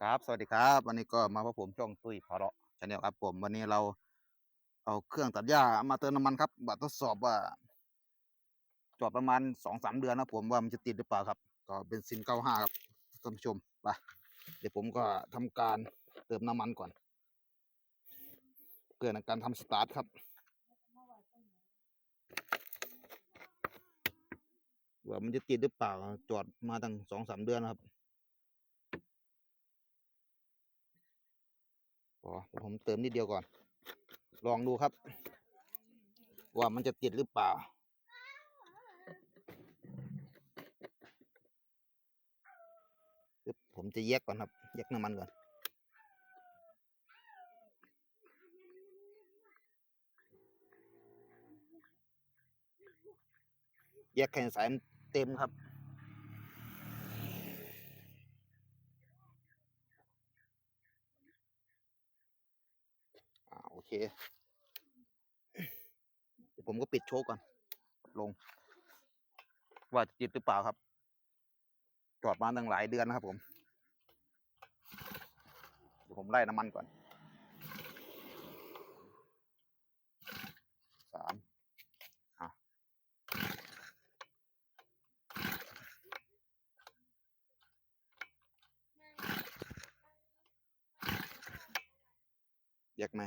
ครับ สวัสดีครับ วันนี้ก็มาพบผมช่องตุ้ยพาระชาแนลครับผมวันนี้เราเอาเครื่องตัดหญ้ามาเติมน้ำมันครับมาทดสอบว่าจอดประมาณสองสามเดือนนะผมว่ามันจะติดหรือเปล่าครับ ก็เป็นซินเก้าห้าครับท่านผู้ชมไปเดี๋ยวผมก็ทำการเติมน้ำมันก่อนเพื่อในการทำสตาร์ทครับว่ามันจะติดหรือเปล่าจอดมาตั้งสองสามเดือนครับ อ๋อผมเติมนิดเดียวก่อน ลองดูครับ ว่ามันจะติดหรือเปล่า ผมจะแยกก่อนครับ แยกน้ำมันก่อนแยกแข่งสายเต็มครับ อ่าโอ เคเดี๋ยวผมก็ปิดโชว์ก่อน ลง ว่าจะติดหรือเปล่าครับ จอดมาตั้งหลายเดือนนะครับผม เดี๋ยวผมไล่น้ำมันก่อนสามอะแยกไหม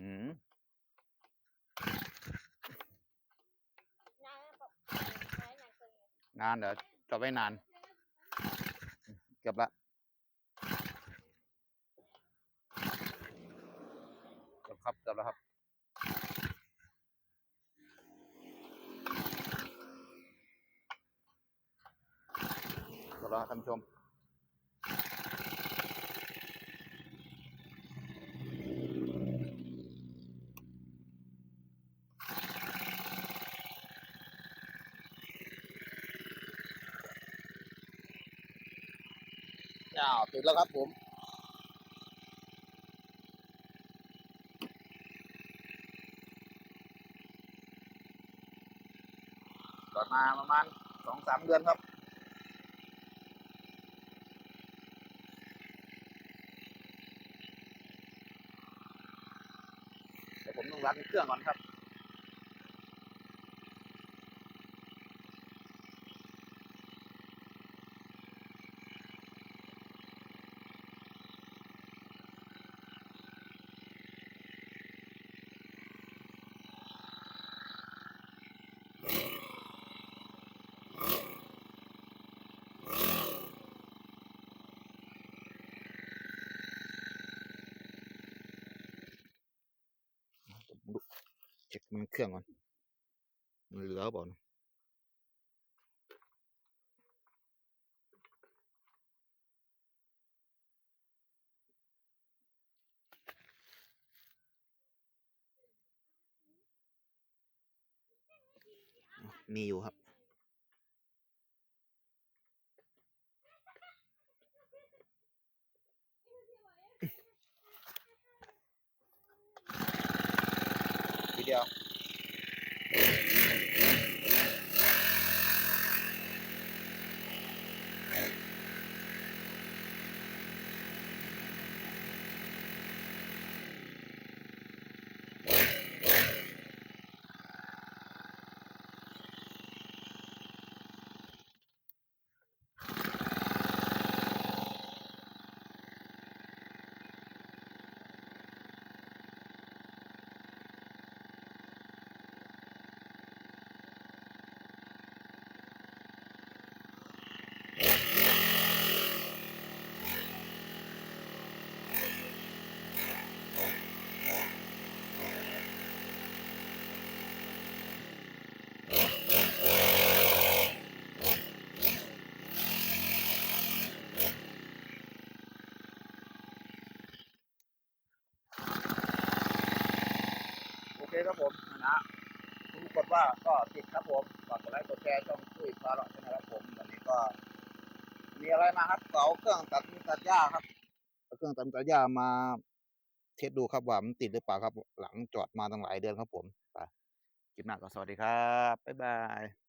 อืม นานแบบนานนานเกิน นานเดี๋ยวจอดไว้นาน เกือบละเกือบครับเกือบแล้วครับเกือบแล้วท่านผู้ชม อ้าวติดแล้วครับผมจอดมาประมาณสองสามเดือนครับเดี๋ยวผมต้องรันเครื่องก่อนครับ มันเครื่องก่อน มันเหลือเปล่านมีอยู่ครับที ครับผมนะปรากฏว่าก็ติดครับผมฝากกดไลค์กดแชร์ช่องคุยพาเราหลอกนะครับผมวันนี้ก็ มีอะไรมาครับเอาเครื่องตัดตัดหญ้าครับเอาเครื่องตัดตัดหญ้ามาเทสดูครับว่ามันติดหรือเปล่าครับ หลังจอดมาตั้งหลายเดือนครับผมไปคลิปหน้าก็สวัสดีครับบ๊ายบาย